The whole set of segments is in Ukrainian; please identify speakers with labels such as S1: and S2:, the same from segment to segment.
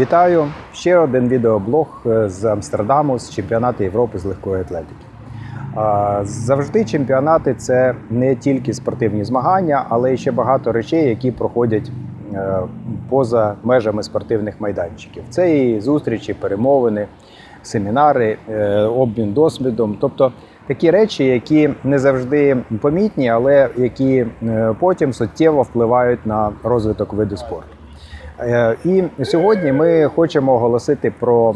S1: Вітаю! Ще один відеоблог е, з Амстердаму з чемпіонату Європи з легкої атлетики. Завжди чемпіонати це не тільки спортивні змагання, але й ще багато речей, які проходять е, поза межами спортивних майданчиків. Це і зустрічі, перемовини, семінари, е, обмін досвідом. Тобто такі речі, які не завжди помітні, але які потім суттєво впливають на розвиток виду спорту. Е, І сьогодні ми хочемо оголосити про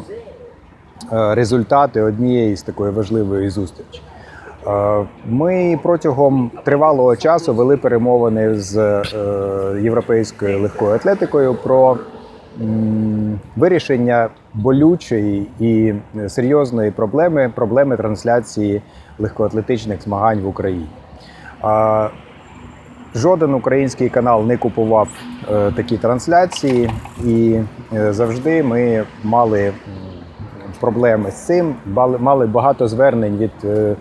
S1: е, результати однієї з такої важливої зустрічі. Е, Ми протягом тривалого часу вели перемовини з європейською легкою атлетикою про вирішення болючої і серйозної проблеми проблеми трансляції легкоатлетичних змагань в Україні. Жоден український канал не купував е, такі трансляції, і е, завжди ми мали проблеми з цим. Мали багато звернень від е,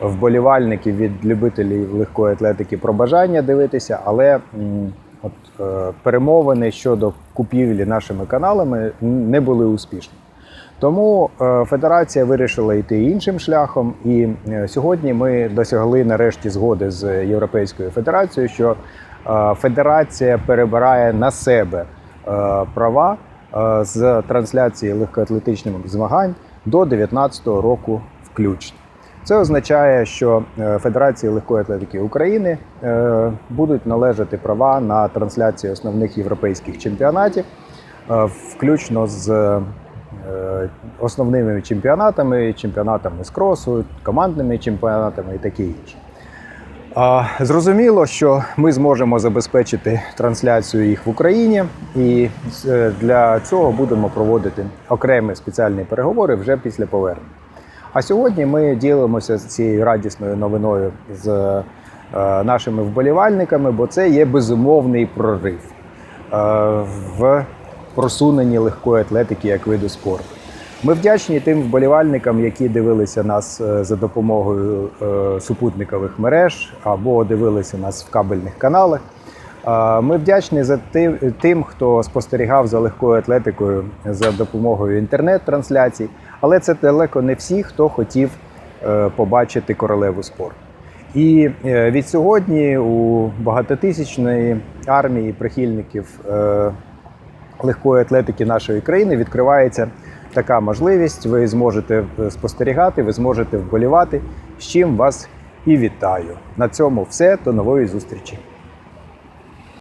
S1: вболівальників, від любителів легкої атлетики про бажання дивитися, але от, перемовини щодо купівлі нашими каналами не були успішні. Тому е, федерація вирішила йти іншим шляхом, і е, сьогодні ми досягли нарешті згоди з Європейською федерацією, що е, федерація перебирає на себе права з трансляції легкоатлетичних змагань до 2019 року включно. Це означає, що Федерації легкої атлетики України будуть належати права на трансляцію основних європейських чемпіонатів, включно з основними чемпіонатами, чемпіонатами з кросу, командними чемпіонатами і таке інше. Зрозуміло, що ми зможемо забезпечити трансляцію їх в Україні, і е, для цього будемо проводити окремі спеціальні переговори вже після повернення. А сьогодні ми ділимося цією радісною новиною з е, нашими вболівальниками, бо це є безумовний прорив е, в просуненні легкої атлетики як виду спорту. Ми вдячні тим вболівальникам, які дивилися нас е, за допомогою е, супутникових мереж або дивилися нас в кабельних каналах. Ми вдячні за тим, хто спостерігав за легкою атлетикою за допомогою інтернет-трансляцій, але це далеко не всі, хто хотів е, побачити королеву спорту. І від сьогодні у багатотисячної армії прихильників легкої атлетики нашої країни відкривається така можливість. Ви зможете е, спостерігати, ви зможете вболівати. З чим вас і вітаю. На цьому все. До нової зустрічі.